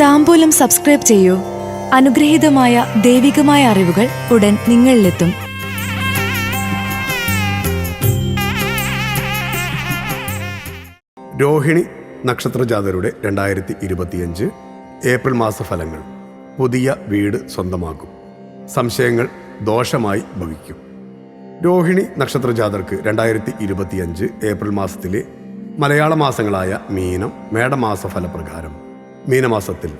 താമ്പൂലം subscribe ചെയ്യൂ. അനുഗ്രഹീതമായ ദൈവികമായ അറിവുകൾ ഉടൻ നിങ്ങളിലെത്തും. രോഹിണി നക്ഷത്ര ജാതരുടെ രണ്ടായിരത്തി ഇരുപത്തിയഞ്ച് ഏപ്രിൽ മാസ ഫലങ്ങൾ പുതിയ വീട് സ്വന്തമാക്കും. സംശയങ്ങൾ ദോഷമായി ഭവിക്കും. രോഹിണി നക്ഷത്ര ജാതർക്ക് രണ്ടായിരത്തി ഇരുപത്തിയഞ്ച് ഏപ്രിൽ മാസത്തിലെ മലയാള മാസങ്ങളായ മീനം മേടമാസ ഫലപ്രകാരം മീനമാസത്തിൽ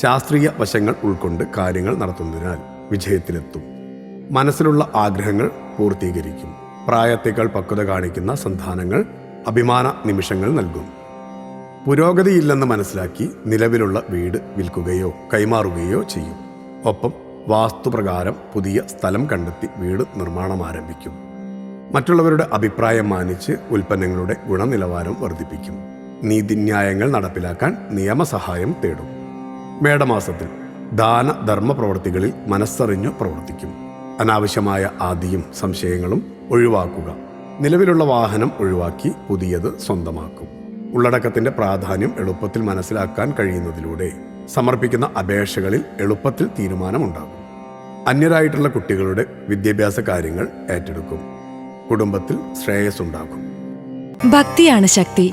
ശാസ്ത്രീയ വശങ്ങൾ ഉൾക്കൊണ്ട് കാര്യങ്ങൾ നടത്തുന്നതിനാൽ വിജയത്തിലെത്തും. മനസ്സിലുള്ള ആഗ്രഹങ്ങൾ പൂർത്തീകരിക്കും. പ്രായത്തേക്കാൾ പക്വത കാണിക്കുന്ന സന്താനങ്ങൾ അഭിമാന നിമിഷങ്ങൾ നൽകും. പുരോഗതിയില്ലെന്ന് മനസ്സിലാക്കി നിലവിലുള്ള വീട് വിൽക്കുകയോ കൈമാറുകയോ ചെയ്യും. ഒപ്പം വാസ്തുപ്രകാരം പുതിയ സ്ഥലം കണ്ടെത്തി വീട് നിർമ്മാണം ആരംഭിക്കും. മറ്റുള്ളവരുടെ അഭിപ്രായം മാനിച്ച് ഉൽപ്പന്നങ്ങളുടെ ഗുണനിലവാരം വർദ്ധിപ്പിക്കും. നീതിന്യായങ്ങൾ നടപ്പിലാക്കാൻ നിയമസഹായം തേടും. മേടമാസത്തിൽ ദാന ധർമ്മ പ്രവർത്തികളിൽ മനസ്സറിഞ്ഞു പ്രവർത്തിക്കും. അനാവശ്യമായ ആദിയും സംശയങ്ങളും ഒഴിവാക്കുക. നിലവിലുള്ള വാഹനം ഒഴിവാക്കി പുതിയത് സ്വന്തമാക്കും. ഉള്ളടക്കത്തിന്റെ പ്രാധാന്യം എളുപ്പത്തിൽ മനസ്സിലാക്കാൻ കഴിയുന്നതിലൂടെ സമർപ്പിക്കുന്ന അപേക്ഷകളിൽ എളുപ്പത്തിൽ തീരുമാനമുണ്ടാകും. അന്യരായിട്ടുള്ള കുട്ടികളുടെ വിദ്യാഭ്യാസ കാര്യങ്ങൾ ഏറ്റെടുക്കും. കുടുംബത്തിൽ ശ്രേയസ് ഉണ്ടാകും ഭക്തിയാണ് ശക്തി.